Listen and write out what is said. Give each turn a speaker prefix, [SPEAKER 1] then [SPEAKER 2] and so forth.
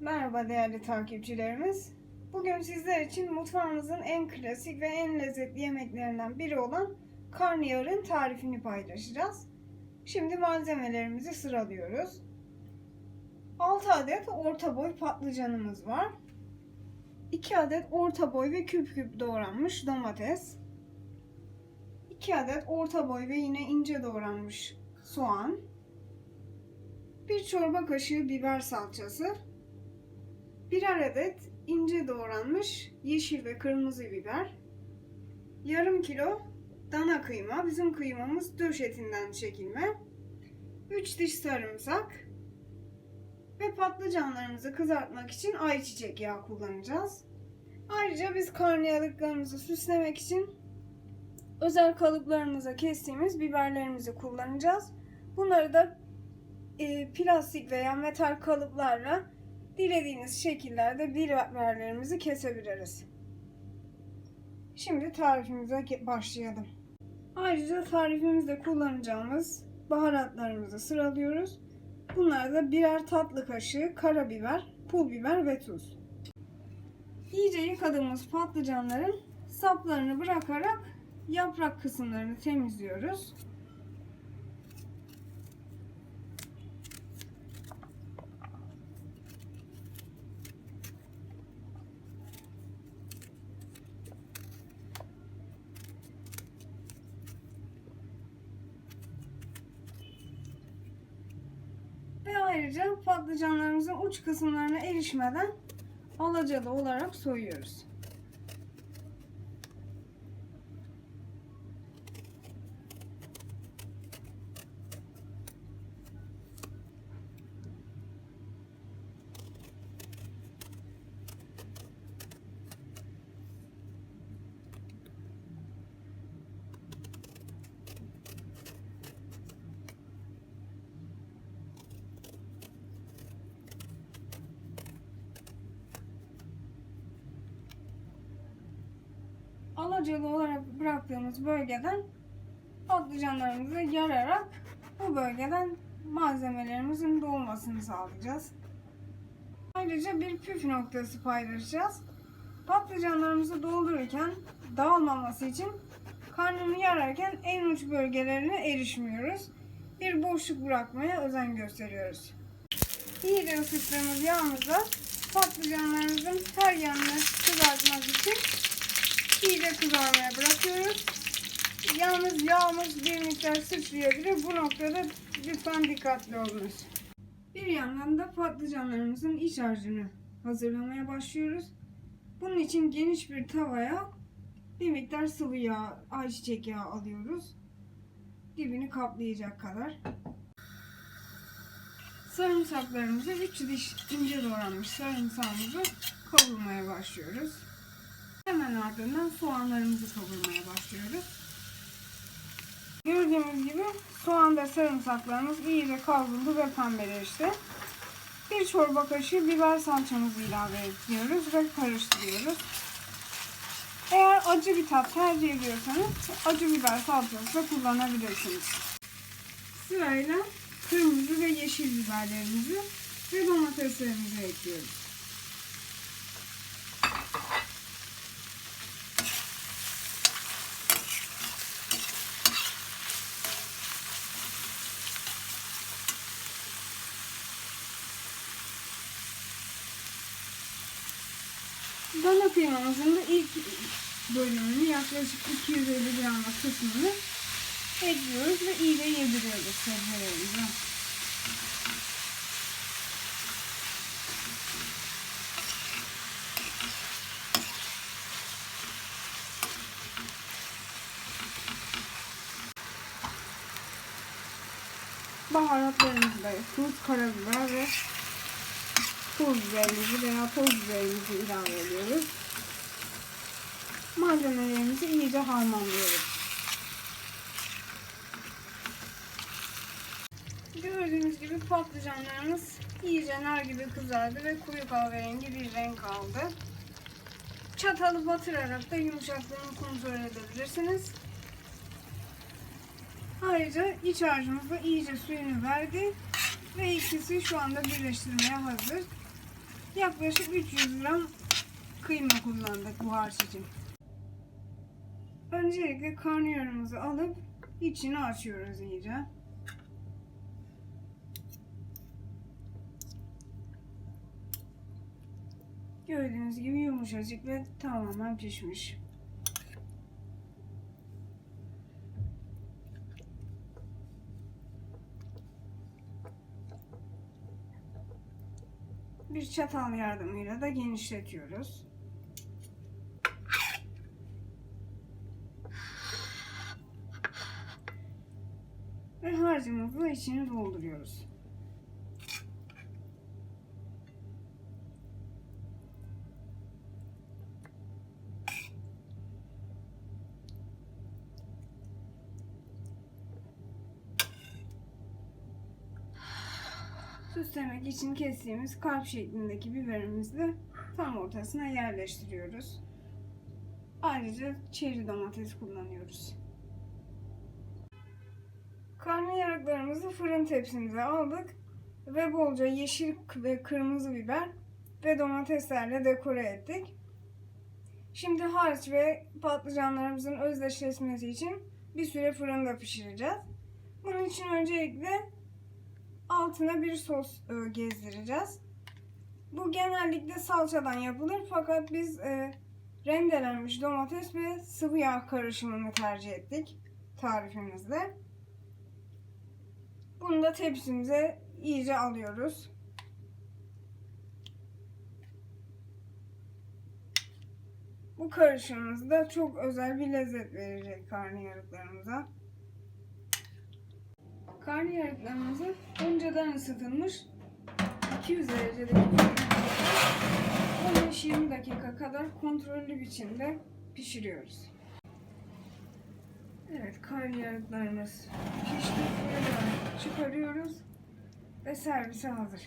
[SPEAKER 1] Merhaba değerli takipçilerimiz. Bugün sizler için mutfağımızın en klasik ve en lezzetli yemeklerinden biri olan karnıyarın tarifini paylaşacağız. Şimdi malzemelerimizi sıralıyoruz. 6 adet orta boy patlıcanımız var. 2 adet orta boy ve küp küp doğranmış domates. 2 adet orta boy ve yine ince doğranmış soğan. 1 çorba kaşığı biber salçası. Birer adet ince doğranmış yeşil ve kırmızı biber. Yarım kilo dana kıyma. Bizim kıymamız döş etinden çekilme. 3 diş sarımsak. Ve patlıcanlarımızı kızartmak için ayçiçek yağı kullanacağız. Ayrıca biz karnıyarıklarımızı süslemek için özel kalıplarımıza kestiğimiz biberlerimizi kullanacağız. Bunları da e, plastik veya metal kalıplarla dilediğiniz şekillerde biberlerimizi kesebiliriz. Şimdi tarifimize başlayalım. Ayrıca tarifimizde kullanacağımız baharatlarımızı sıralıyoruz. Bunlar da birer tatlı kaşığı karabiber, pul biber ve tuz. İyice yıkadığımız patlıcanların saplarını bırakarak yaprak kısımlarını temizliyoruz. Ve ayrıca patlıcanlarımızın uç kısımlarına erişmeden alacalı olarak soyuyoruz. Alacalı olarak bıraktığımız bölgeden patlıcanlarımızı yararak bu bölgeden malzemelerimizin dolmasını sağlayacağız. Ayrıca bir püf noktası paylaşacağız. Patlıcanlarımızı doldururken dağılmaması için karnını yararken en uç bölgelerine erişmiyoruz. Bir boşluk bırakmaya özen gösteriyoruz. İyice ısıttığımız yağımızla patlıcanlarımızın her yanını kızartmak için iyice kızarmaya bırakıyoruz. Yalnız yağımız bir miktar sıçrayabilir. Bu noktada lütfen dikkatli olunuz. Bir yandan da patlıcanlarımızın iç harcını hazırlamaya başlıyoruz. Bunun için geniş bir tavaya bir miktar sıvı yağ, ayçiçek yağı alıyoruz. Dibini kaplayacak kadar. Sarımsaklarımızı 3 diş ince doğranmış sarımsağımızı kavurmaya başlıyoruz. Hemen ardından soğanlarımızı kavurmaya başlıyoruz. Gördüğünüz gibi soğan ve sarımsaklarımız iyice kavruldu ve pembeleşti. Bir çorba kaşığı biber salçamızı ilave ediyoruz ve karıştırıyoruz. Eğer acı bir tat tercih ediyorsanız acı biber salçası da kullanabilirsiniz. Sırayla kırmızı ve yeşil biberlerimizi ve domateslerimizi ekliyoruz. Dana kıymamızın da ilk bölümünü yaklaşık 250 gramlık kısmını ekliyoruz ve iyice yediriyoruz sebzelerimize. Baharatlarımızı da tuz, karabiber ve pul biberimizi veya toz biberimizi ilave ediyoruz. Malzemelerimizi iyice harmanlıyoruz. Gördüğünüz gibi patlıcanlarımız iyice nar gibi kızardı ve koyu kahverengi bir renk aldı. Çatalı batırarak da yumuşaklığını kontrol edebilirsiniz. Ayrıca iç harcımız da iyice suyunu verdi ve ikisi şu anda birleştirmeye hazır. Yaklaşık 300 gram kıyma kullandık bu harç için. Öncelikle karnıyarımızı alıp içini açıyoruz iyice. Gördüğünüz gibi yumuşacık ve tamamen pişmiş. Bir çatal yardımıyla da genişletiyoruz. Ve harcımızı içine dolduruyoruz. Süslemek için kestiğimiz kalp şeklindeki biberimizi tam ortasına yerleştiriyoruz. Ayrıca çeri domates kullanıyoruz. Karnıyarıklarımızı fırın tepsimize aldık ve bolca yeşil ve kırmızı biber ve domateslerle dekore ettik. Şimdi harç ve patlıcanlarımızın özdeşleşmesi için bir süre fırında pişireceğiz. Bunun için öncelikle altına bir sos e, gezdireceğiz. Bu genellikle salçadan yapılır fakat biz e, rendelenmiş domates ve sıvı yağ karışımını tercih ettik tarifimizde. Bunu da tepsimize iyice alıyoruz. Bu karışımımız da çok özel bir lezzet verecek karnıyarıklarımıza. Karnıyarıklarımızı önceden ısıtılmış 200 derecedeki fırında 15-20 dakika kadar kontrollü biçimde pişiriyoruz. Evet, karnıyarıklarımız pişti. Çıkarıyoruz ve servise hazır.